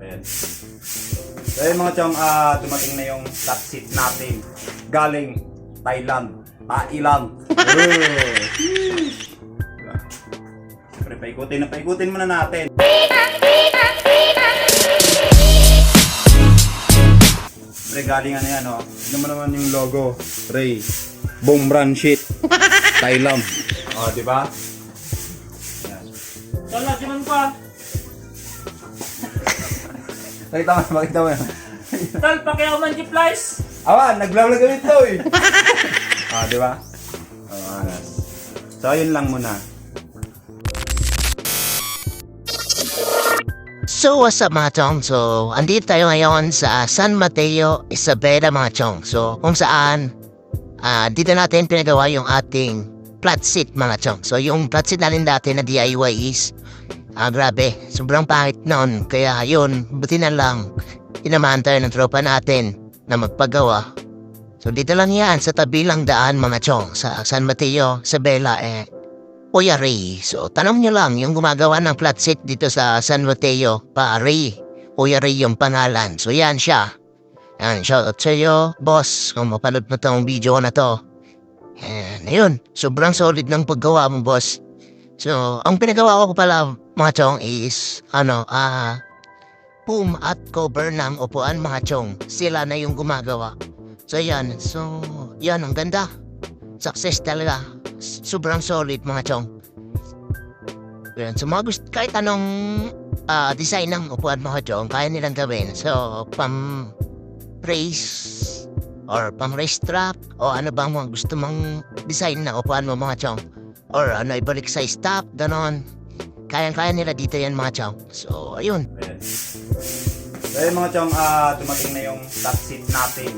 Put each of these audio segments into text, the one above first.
Ayan. So yun mga chong, ah, dumating na yung top seat natin. Galing Thailand. Thailand. Siyempre, paikutin na paikutin muna natin. Siyempre, galing ano yan, oh. Tignan mo naman yung logo. Ray. Boom brand shit. Thailand. Oh, di ba? Yan. Tol, lagi man pa. Pakita mo, pakita mo. Tol, pakiyaw man di flies. Awan, nag-vlog kami ito eh. ah, di ba? Oh, anas. So, yun lang muna. So what's up mga chong? So, andito tayo ngayon sa San Mateo, Isabela mga chong. So, kung saan, ah dito natin pinagawa yung ating flat seat mga chong. So, yung flat seat natin dati na DIY is, ah grabe, sobrang pangit noon. Kaya yun, buti na lang, inamahan tayo ng tropa natin na magpagawa. So, dito lang yan, sa tabi lang daan mga chong, sa San Mateo, Isabela, eh, Kuya Ray. So, tanong nyo lang, yung gumagawa ng flat seat dito sa San Mateo, pa Ray. Kuya Ray yung pangalan. So, yan siya. Yan, shoutout sa iyo, boss, kung mapanood mo tong video na to. Yan, ayun, sobrang solid ng paggawa mo, boss. So, ang pinagawa ko pala, mga is, ano, ah, boom at cover ng upuan, mga. Sila na yung gumagawa. So, yan. So, yan, ang ganda. Success talaga. Sobrang solid, mga chong. Yan. So, mga gusto, kahit anong ah, design ng upuan, mga chong, kaya nilang gawin. So, pam brace or pang race strap o ano bang mga gusto mong design na upuan mo mga chong or ano ibalik sa stop ganon kayang-kaya nila dito yan mga chong so ayun Ayan. So yun mga chong, ah, dumating na yung seat natin.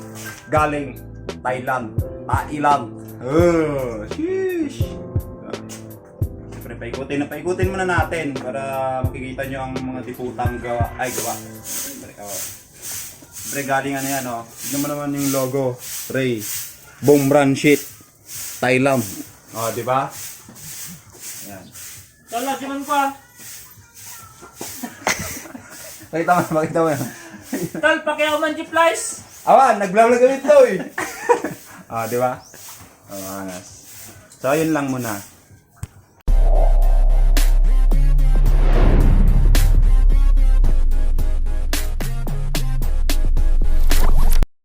Galing Thailand. Thailand. Oh, sheesh. Siyempre, paikutin na paikutin muna natin para makikita nyo ang mga diputang gawa. Ay, gawa. Siyempre, galing ano yan, oh. Tignan mo naman yung logo. Ray. Boom brand shit. Thailand. Oh, di ba? Ayan. Tol, lagi man pa. Pakita mo, pakita mo. Tol, pakiyaw man di flies. Awan, nag-vlog kami ito eh. ah, di ba? Oh, anas. So, yun lang muna.